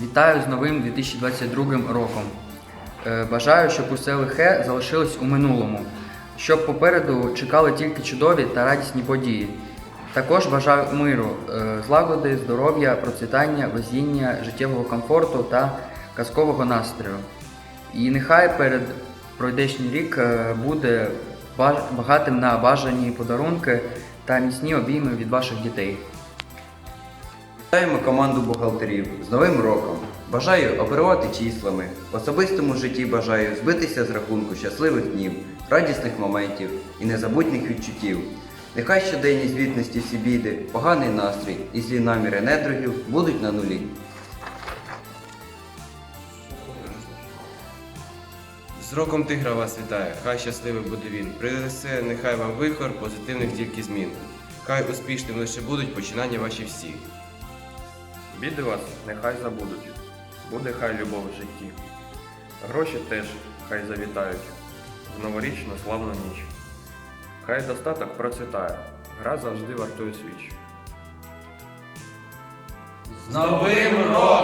Вітаю з новим 2022 роком. Е, Бажаю, щоб усе лихе залишилось у минулому, щоб попереду чекали тільки чудові та радісні події. Також бажаю миру, е, злагоди, здоров'я, процвітання, везіння, життєвого комфорту та казкового настрою. І нехай перед пройдешній рік е, буде багатим на бажані подарунки та міцні обійми від ваших дітей. Вітаємо команду бухгалтерів з Новим роком. Бажаю оперувати числами. В особистому житті бажаю збитися з рахунку щасливих днів, радісних моментів і незабутніх відчуттів. Нехай щоденні звітності всі біди, поганий настрій і злі наміри недругів будуть на нулі. З роком тигра вас вітає, хай щасливий буде він. Принесе нехай вам вихор позитивних тільки змін. Хай успішним лише будуть починання ваші всі. Біди вас нехай забудуть, буде хай любов в житті. Гроші теж хай завітають в новорічну славну ніч. Хай достаток процвітає, гра завжди вартує свіч. З Новим роком!